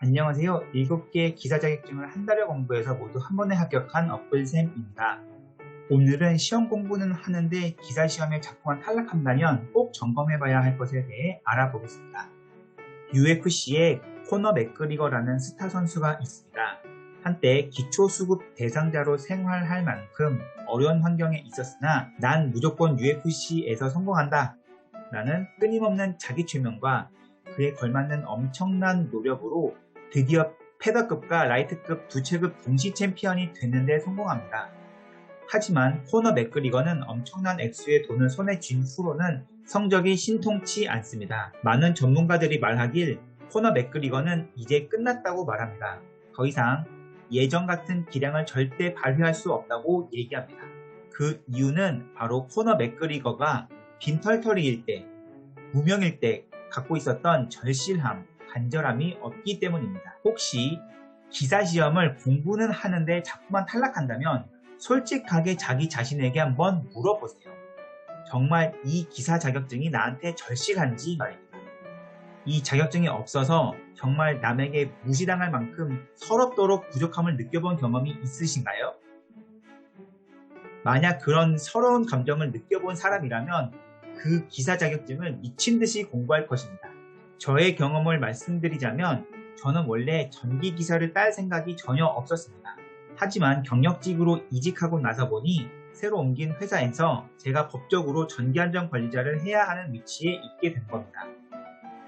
안녕하세요. 7개 기사 자격증을 한 달여 공부해서 모두 한 번에 합격한 어플쌤입니다. 오늘은 시험 공부는 하는데 기사 시험에 자꾸만 탈락한다면 꼭 점검해봐야 할 것에 대해 알아보겠습니다. UFC에 코너 맥그리거라는 스타 선수가 있습니다. 한때 기초수급 대상자로 생활할 만큼 어려운 환경에 있었으나 난 무조건 UFC에서 성공한다 라는 끊임없는 자기 최면과 그에 걸맞는 엄청난 노력으로 드디어 패더급과 라이트급 두 체급 동시 챔피언이 됐는데 성공합니다. 하지만 코너 맥그리거는 엄청난 액수의 돈을 손에 쥔 후로는 성적이 신통치 않습니다. 많은 전문가들이 말하길 코너 맥그리거는 이제 끝났다고 말합니다. 더 이상 예전 같은 기량을 절대 발휘할 수 없다고 얘기합니다. 그 이유는 바로 코너 맥그리거가 빈털터리일 때, 무명일 때 갖고 있었던 절실함, 간절함이 없기 때문입니다. 혹시 기사 시험을 공부는 하는데 자꾸만 탈락한다면 솔직하게 자기 자신에게 한번 물어보세요. 정말 이 기사 자격증이 나한테 절실한지 말입니다. 이 자격증이 없어서 정말 남에게 무시당할 만큼 서럽도록 부족함을 느껴본 경험이 있으신가요? 만약 그런 서러운 감정을 느껴본 사람이라면 그 기사 자격증을 미친 듯이 공부할 것입니다. 저의 경험을 말씀드리자면 저는 원래 전기 기사를 딸 생각이 전혀 없었습니다. 하지만 경력직으로 이직하고 나서 보니 새로 옮긴 회사에서 제가 법적으로 전기안전 관리자를 해야 하는 위치에 있게 된 겁니다.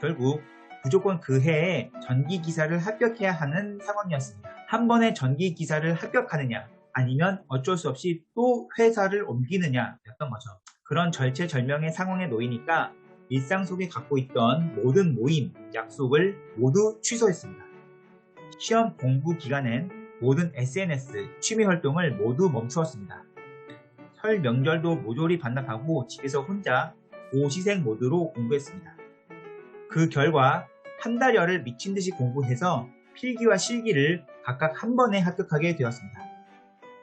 결국 무조건 그 해에 전기기사를 합격해야 하는 상황이었습니다. 한 번에 전기기사를 합격하느냐 아니면 어쩔 수 없이 또 회사를 옮기느냐 였던 거죠. 그런 절체절명의 상황에 놓이니까 일상 속에 갖고 있던 모든 모임, 약속을 모두 취소했습니다. 시험 공부 기간엔 모든 SNS, 취미 활동을 모두 멈추었습니다. 설 명절도 모조리 반납하고 집에서 혼자 고시생 모드로 공부했습니다. 그 결과 한 달여를 미친 듯이 공부해서 필기와 실기를 각각 한 번에 합격하게 되었습니다.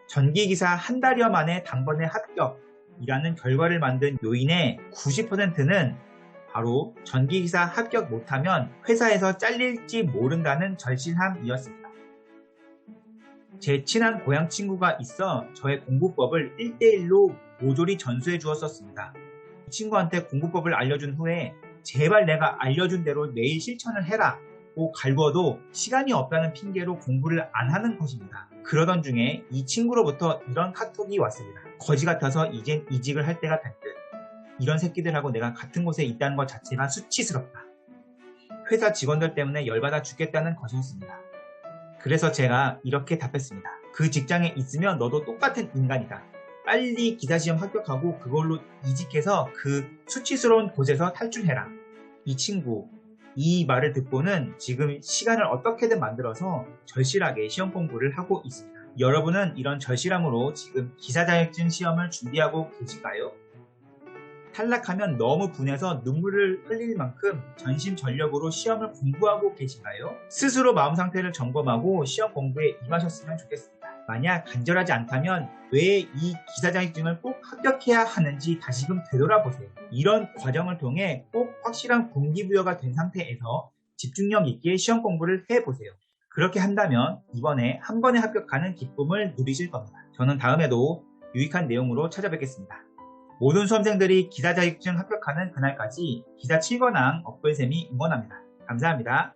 전기기사 한 달여 만에 단번에 합격이라는 결과를 만든 요인의 90%는 바로 전기기사 합격 못하면 회사에서 잘릴지 모른다는 절실함이었습니다. 제 친한 고향 친구가 있어 저의 공부법을 1대1로 모조리 전수해 주었었습니다. 이 친구한테 공부법을 알려준 후에 제발 내가 알려준 대로 매일 실천을 해라 고 갈구어도 시간이 없다는 핑계로 공부를 안 하는 것입니다. 그러던 중에 이 친구로부터 이런 카톡이 왔습니다. 거지 같아서 이젠 이직을 할 때가 된 듯. 이런 새끼들하고 내가 같은 곳에 있다는 것 자체가 수치스럽다. 회사 직원들 때문에 열받아 죽겠다는 것이었습니다. 그래서 제가 이렇게 답했습니다. 그 직장에 있으면 너도 똑같은 인간이다. 빨리 기사시험 합격하고 그걸로 이직해서 그 수치스러운 곳에서 탈출해라. 이 친구, 이 말을 듣고는 지금 시간을 어떻게든 만들어서 절실하게 시험 공부를 하고 있습니다. 여러분은 이런 절실함으로 지금 기사 자격증 시험을 준비하고 계신가요? 탈락하면 너무 분해서 눈물을 흘릴 만큼 전심전력으로 시험을 공부하고 계신가요? 스스로 마음 상태를 점검하고 시험 공부에 임하셨으면 좋겠습니다. 만약 간절하지 않다면 왜 이 기사 자격증을 꼭 합격해야 하는지 다시금 되돌아보세요. 이런 과정을 통해 꼭 확실한 동기부여가 된 상태에서 집중력 있게 시험 공부를 해보세요. 그렇게 한다면 이번에 한 번에 합격하는 기쁨을 누리실 겁니다. 저는 다음에도 유익한 내용으로 찾아뵙겠습니다. 모든 수험생들이 기사 자격증 합격하는 그날까지 기사 7권왕 업글쌤이 응원합니다. 감사합니다.